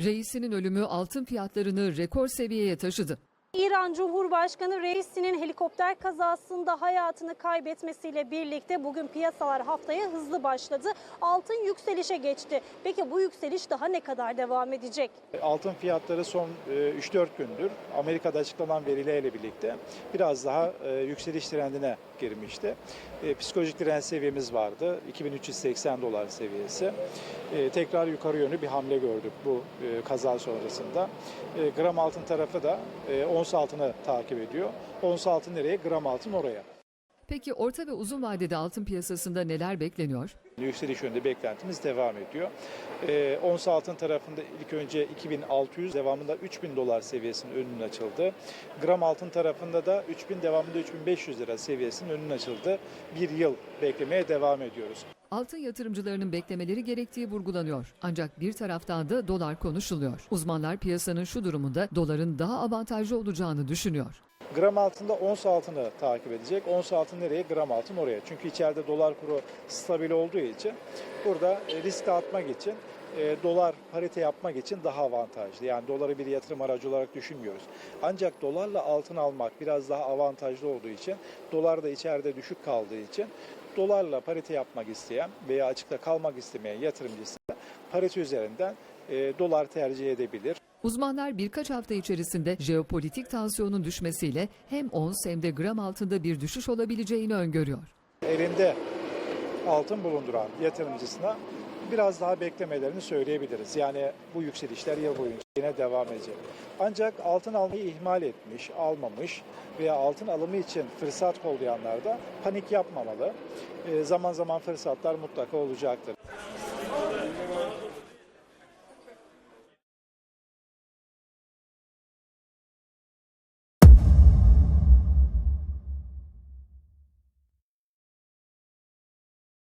Reisinin ölümü altın fiyatlarını rekor seviyeye taşıdı. İran Cumhurbaşkanı Reisi'nin helikopter kazasında hayatını kaybetmesiyle birlikte bugün piyasalar haftaya hızlı başladı. Altın yükselişe geçti. Peki bu yükseliş daha ne kadar devam edecek? Altın fiyatları son e, 3-4 gündür Amerika'da açıklanan verilerle birlikte biraz daha e, yükseliş trendine girmişti. E, Psikolojik direnç seviyemiz vardı. 2380 dolar seviyesi. E, Tekrar yukarı yönlü bir hamle gördük bu e, kaza sonrasında. E, Gram altın tarafı da e, ons altını takip ediyor. Ons altın nereye? Gram altın oraya. Peki orta ve uzun vadede altın piyasasında neler bekleniyor? Yükseliş yönünde beklentimiz devam ediyor. Ee, ons altın tarafında ilk önce 2600 devamında 3000 dolar seviyesinin önünün açıldı. Gram altın tarafında da 3000 devamında 3500 lira seviyesinin önünün açıldı. Bir yıl beklemeye devam ediyoruz. Altın yatırımcılarının beklemeleri gerektiği vurgulanıyor. Ancak bir taraftan da dolar konuşuluyor. Uzmanlar piyasanın şu durumunda doların daha avantajlı olacağını düşünüyor. Gram altında ons altını takip edecek. Ons altın nereye? Gram altın oraya. Çünkü içeride dolar kuru stabil olduğu için burada e, risk atmak için e, dolar parite yapmak için daha avantajlı. Yani doları bir yatırım aracı olarak düşünmüyoruz. Ancak dolarla altın almak biraz daha avantajlı olduğu için dolar da içeride düşük kaldığı için dolarla parite yapmak isteyen veya açıkta kalmak istemeyen yatırımcı ise parite üzerinden e, dolar tercih edebilir. Uzmanlar birkaç hafta içerisinde jeopolitik tansiyonun düşmesiyle hem ons hem de gram altında bir düşüş olabileceğini öngörüyor. elinde altın bulunduran yatırımcısına biraz daha beklemelerini söyleyebiliriz. Yani bu yükselişler yıl boyunca yine devam edecek. Ancak altın almayı ihmal etmiş, almamış veya altın alımı için fırsat kollayanlar da panik yapmamalı. E, zaman zaman fırsatlar mutlaka olacaktır.